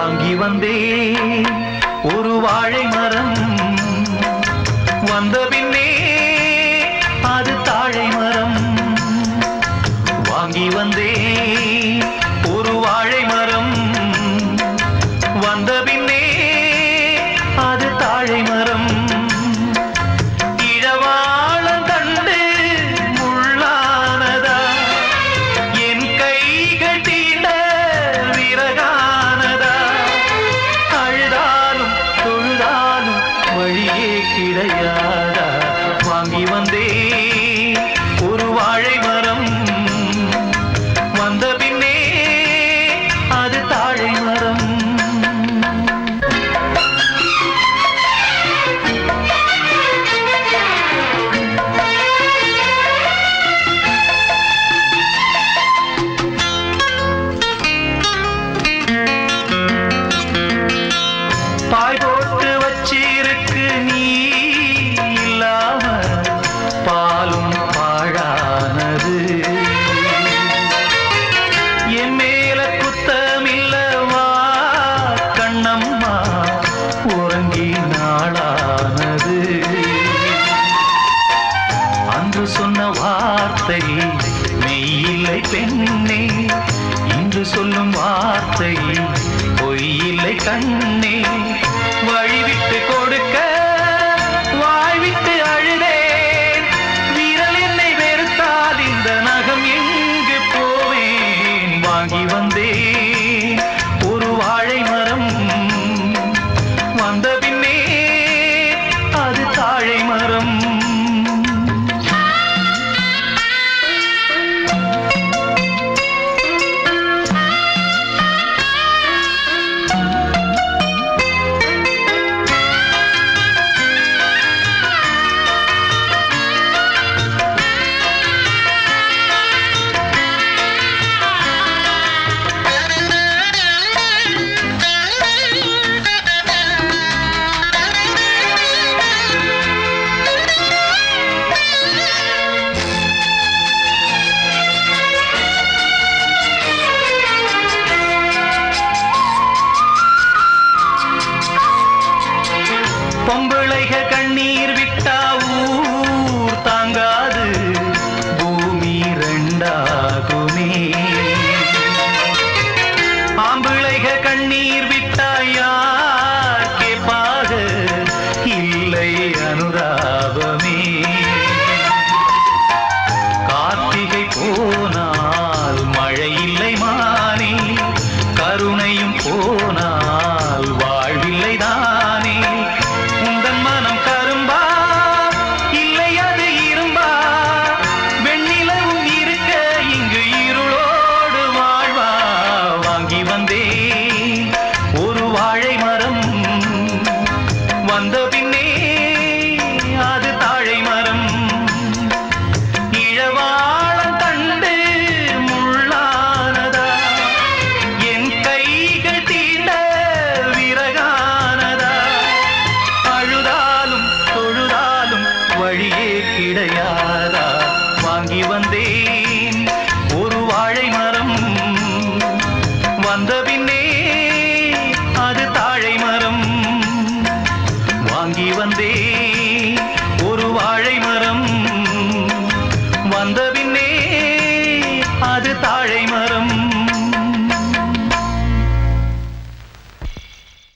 வாங்கி வந்தே ஒரு வாழை மரம் வந்தபி ஓடி வந்தே வார்த்தை மெய்யில்லை பெண்ணே. இன்று சொல்லும் வார்த்தை பொய்யில்லை கண்ணே. வழிவிட்டு கொடுக்க வாழ்விட்டு போனா பின்னே அது தாழை மரம்.